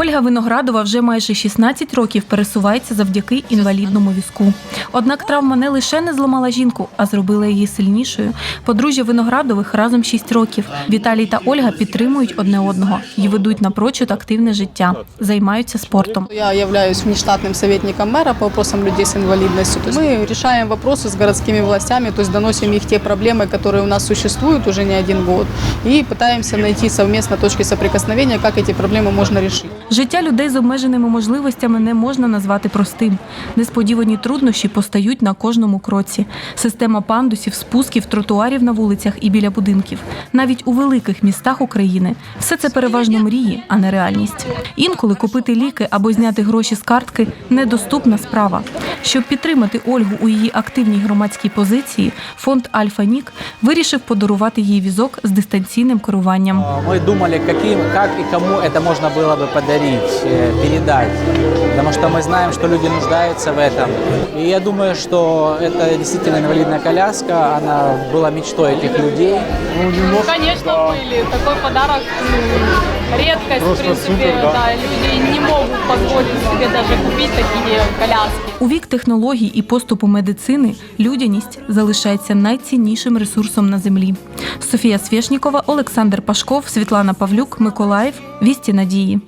Ольга Виноградова вже майже 16 років пересувається завдяки інвалідному візку. Однак травма не лише не зламала жінку, а зробила її сильнішою. Подружжя Виноградових разом 6 років. Віталій та Ольга підтримують одне одного і ведуть напрочуд активне життя, займаються спортом. Я являюсь внештатным советником мэра по вопросам людей с инвалидностью. То есть мы решаем вопросы с городскими властями, то есть доносим их те проблемы, которые у нас существуют уже не один год, и пытаемся найти совместно точки соприкосновения, как эти проблемы можно решить. Життя людей з обмеженими можливостями не можна назвати простим. Несподівані труднощі постають на кожному кроці. Система пандусів, спусків, тротуарів на вулицях і біля будинків. Навіть у великих містах України все це переважно мрії, а не реальність. Інколи купити ліки або зняти гроші з картки недоступна справа. Щоб підтримати Ольгу у її активній громадській позиції, фонд Альфа Нік вирішив подарувати їй візок з дистанційним керуванням. Мы думали, каким, как и кому это можно было бы подарить, э, передать. Потому что мы знаем, что люди нуждаются в этом. И я думаю, что это действительно инвалидная коляска. Она была мечтой этих людей. Конечно, были. Такой подарок м, редкость, в принципе, да. Люди не могут позволить себе даже купить такие коляски. У вік технологій і поступу медицини людяність залишається найціннішим ресурсом на землі. Софія Свєшнікова, Олександр Пашков, Світлана Павлюк, Миколаїв. Вісті надії.